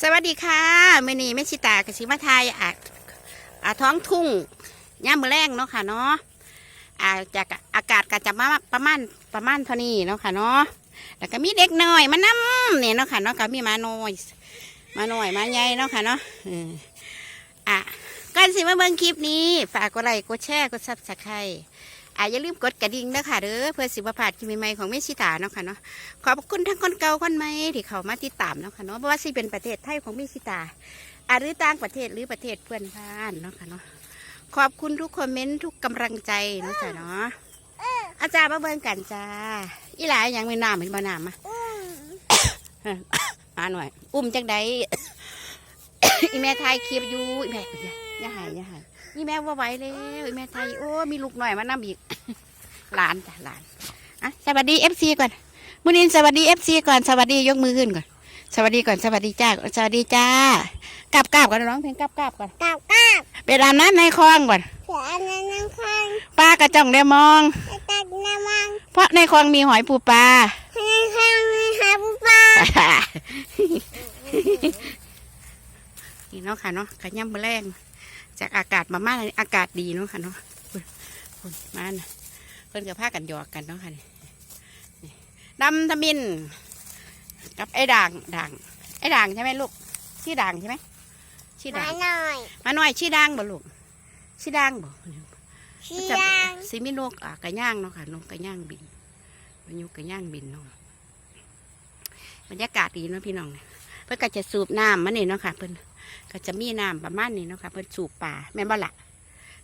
สวัสดีค่ะเมนี้แม่ชิตากสิมาทยอะอะท้องทุ่งย่ามมือแรงเนาะค่ะเนาะอ่าจากอากาศก็จะมาประมาณประมาณเท่านี้เนาะค่ะเนาะแล้วก็มีเด็กน้อยมานํเนี่ยเนาะค่ะเนาะก็มีมาน้อยมาน้อยมาใหญ่เนาะค่ะเนาะอออะก่อนสิมาเบิ่งคลิปนี้ ฝากกดไลค์กดแชร์กดซับสไครต์ อะอย่าลืมกดกระดิ่งเด้อค่ะเด้อเพื่อสิบพาดคลิปใหม่ของแม่ชิตาเนาะค่ะเนาะขอบคุณทั้งคนเก่าคนใหม่ที่เขามาติดตามเนาะค่ะเนาะเพราะว่าสิเป็นประเทศไทยของเมชิตาอาหรือต่างประเทศหรือประเทศเพื่อนบ้านเนาะค่ะเนาะขอบคุณทุกคอมเมนต์ทุกกำลังใจเนาะจ้ะเนาะอาจารย์มาเบิ่งกันจ้าอีหลายยังไม่น้ำเห็นบ่น้ำมามาหน่อย อุ้มจังใดอีแม่ไทยคลิปอยู่อีแม่ย่าอย่าหายอย่าหาย อีแม่ว่าไหวแล้วอีแม่ไทยโอ้มีลูกหน่อยมานํอีกหลานจ้ะหลานอะสวัสดีเอฟซีก่อนมุนินสวัสดีเอฟซีก่อนสวัสดียกมือขึ้นก่อน สวัสดีก่อนสวัสดีจ้าสวัสดีจ้ากราบกราบก่อนร้องเพลงกราบกราบก่อนกับกับไปอาบน้ำในคลองก่อนเสืออันนั้นน้ำข้างป้ากระจ่องได้มองจะตัดน้ำมันเพราะในคลองมีหอยปูปลาข้างข้างมีหาปูปลานี่เนาะค่ะเนาะขย่ำแมลง จากอากาศมามาอากาศดีเนาะค่ะเนาะคุณคุณมานะเพิ่นกับผ้ากันหยอกกันเนาะค่ะนี่นี่ดำทมิน กับไอ้ด่างด่างไอ้ด่างใช่ไหมลูกชื่อด่างใช่ไหมชื่อมาด่างหน่อยมาหน่อยชื่อด่างบ่ลูกชื่อด่างบ่ชี้จะยางสิมีนกอะกระย่างเนาะค่ะนกกระย่างบินมันยุกกระย่างบินเนาะบรรยากาศดีเนาะพี่น้องเนี่ยเพิ่นก็จะสูบน้ำมันนี่เนาะค่ะเพิ่นก็จะมีน้ำประมาณนี้เนาะค่ะเพิ่นสูบป่าแม่นบ่ละ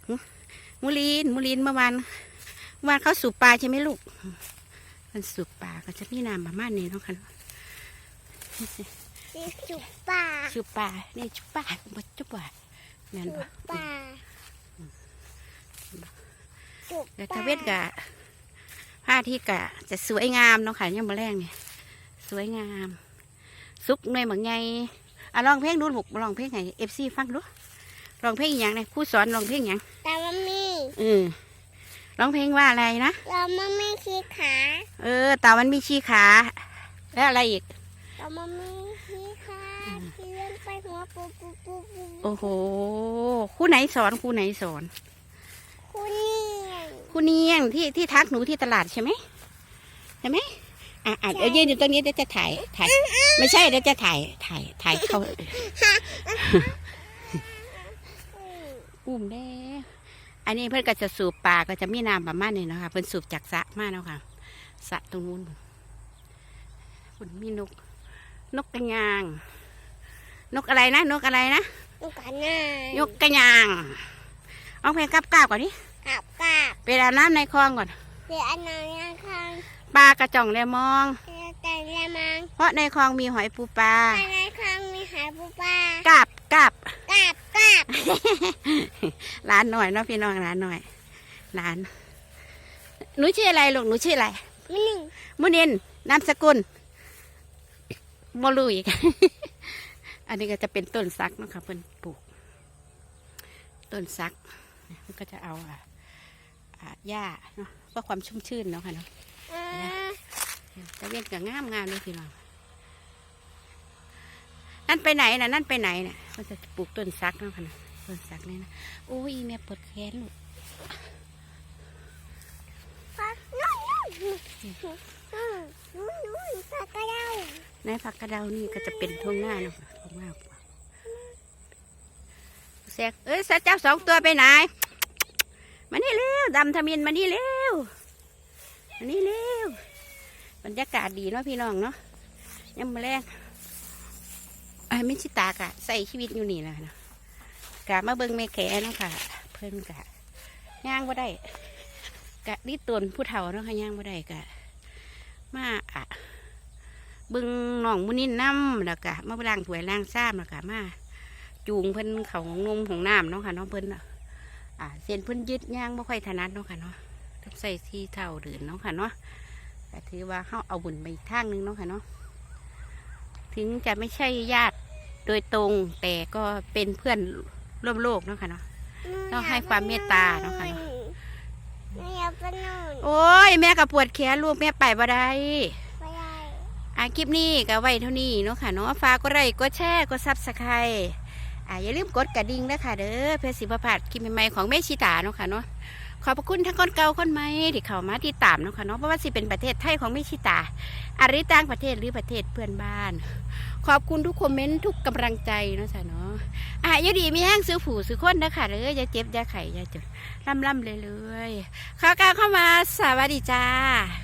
หึมูลีนมูลีนเมื่อวานเมื่อวานเขาสูบปลาใช่ไหมลูกเพิ่นสูบป่าก็จะมีน้ำประมาณนี้เนาะค่ะสีจุกปลาสูบป่านี่จุบป่าบ่จุบป่าแม่นจุบ่กปลาจุกแต่ปลาทาเวศกะผ้าที่กะจะสวยงามเนาะค่ะยังมาแรงเนี่ยสวยงาม ซุกหน่อยเหมือนไงอะลองเพลงดูลูกลองเพลงไงเอฟซีฟังดูลองเพลงอหย่างเนี่ยครู่สอนลองเพลงอหย่างแต่มันมีเออร้องเพลงว่าอะไรนะเรามันไม่ขี้ขา เออเต่ามันมีชีขา แล้วอะไรอีกเรามันไม่ขี้ขาที่เลื่อนไปหัวปูปูปูปูโอ้โหครู่ไหนสอนครู่ไหนสอนคุณนี่ครู่เนียงที่ที่ทักหนูที่ตลาดใช่ไหมใช่ไหม อะอะเดี๋ยวยืนอยู่ตรงนี้เดี๋ยวจะถ่ายถ่าย ไม่ใช่เดี๋ยวจะถ่ายถ่ายถ่ายเขาอุ้มได้อันนี้เพื่อนก็จะสูบปลาก็จะมีน้ำประมาณนี้นะคะเพื่อนสูบจากสระมาแล้วค่ะสระตรงนู้นคุณมีนก นกกระยาง นกอะไรนะนกอะไรนะลูกกันหน้านกกระยางเอาเพลงกับกาบก่อนดิกับกับไปอาบน้ำในคลองก่อนเสืออันนั้นน้ำข้าง ปลากระจ่องเลยมองเสือแต่ละมังเพราะในคลองมีหอยปูปลาภายในข้างมีหาปูปลากาบกาบกับกับร้านหน่อยเนาะพี่น้องร้านหน่อยร้านหนูชื่ออะไรลูกหนูชื่ออะไรมันหนึ่งมุนินนามสกุลบลูอีก อันนี้ก็จะเป็นต้นซักเนาะค่ะเพิ่นปลูก ต้นซักมันก็จะเอาอะอะหญ้าเนาะเพื่อความชุ่มชื่นเนาะค่ะเนาะอ่า ตะเวนก็งามงามเลยพี่น้องนั่นไปไหนนะนั่นไปไหนเนี่ยมันจะปลูกต้นซักเนาะค่ะนะต้นซักนี่นะโอ้ยแม่ปวดแขนลูกฟักน้อยน้อยอืมอืมอืมฟักกระเดาในผักกระเดานี่ก็จะเป็นทุ่งหน้าเนาะทุ่งหน้าแซกเอ้ยสัตว์เจ้าสองตัวไปไหนมานี่เร็วดำทมินมานี่เร็ว มานี่เร็วบรรยากาศดีเนาะพี่น้องเนาะยังมาแรงไอ้ไม่ชิตากะใส่ชีวิตอยู่นี่แหละเนาะกะมาเบิ่งแม่แก่เนาะค่ะ เพิ่นกะย่างบ่ได้กะนี่ตนผู้เฒ่าเนาะค่ะย่างบ่ได้กะ มาอะเบึงหนองมุนินน้ำแล้วก็มาล้างถ้วยล้างซ้ำแล้วก็มาจูงเพิ่นเขาของนมของน้ำเนาะค่ะเน้องเพิ่นน่ะเส้นเพิ่นยึดย่างไม่ค่อยถนัดเนาะค่ะเนาะ ต้องใส่ที่เท่าเดินเนาะค่ะเนาะแต่ถือว่าเขาเอาบุญไปอีกทางหนึงเนาะค่ะเนาะถึงจะไม่ใช่ญาติโดยตรงแต่ก็เป็นเพื่อนร่วมโลกเนาะค่ะเนาะต้องให้ความเมตตาเนาะค่ะเนาะไม่อยากไปนู่นโอ้ยแม่ก็ปวดแขนลูกแม่ไปบ่ได้ไม่ได้อ่าคลิปนี้ก็ไว้เท่านี้เนาะค่ะเนาะฝากกดไลค์กดแชร์กดซับสไครต์อ่าอย่าลืมกดกระดิ่งนะคะเด้อเพื่อสิบพลาดคลิปใหม่ๆของแม่ชิตาเนาะค่ะเนาะ ขอบพระคุณทั้งคนเก่าคนใหม่ที่เข้ามาติดตามนะคะเนาะเพราะว่าสิเป็นประเทศไทยของไม่ชิตาอาริต่างประเทศหรือประเทศเพื่อนบ้าน ขอบคุณทุกคอมเมนต์ทุกกำลังใจเนาะจ้ะเนาะอะยาดีมีแห้งซื้อผูซื้อคนนะคะเด้อย่าเจ็บอย่าไข่อย่าเจ็บล่ำเลยเลยข้าวกลาเข้ามาสวัสดีจ้า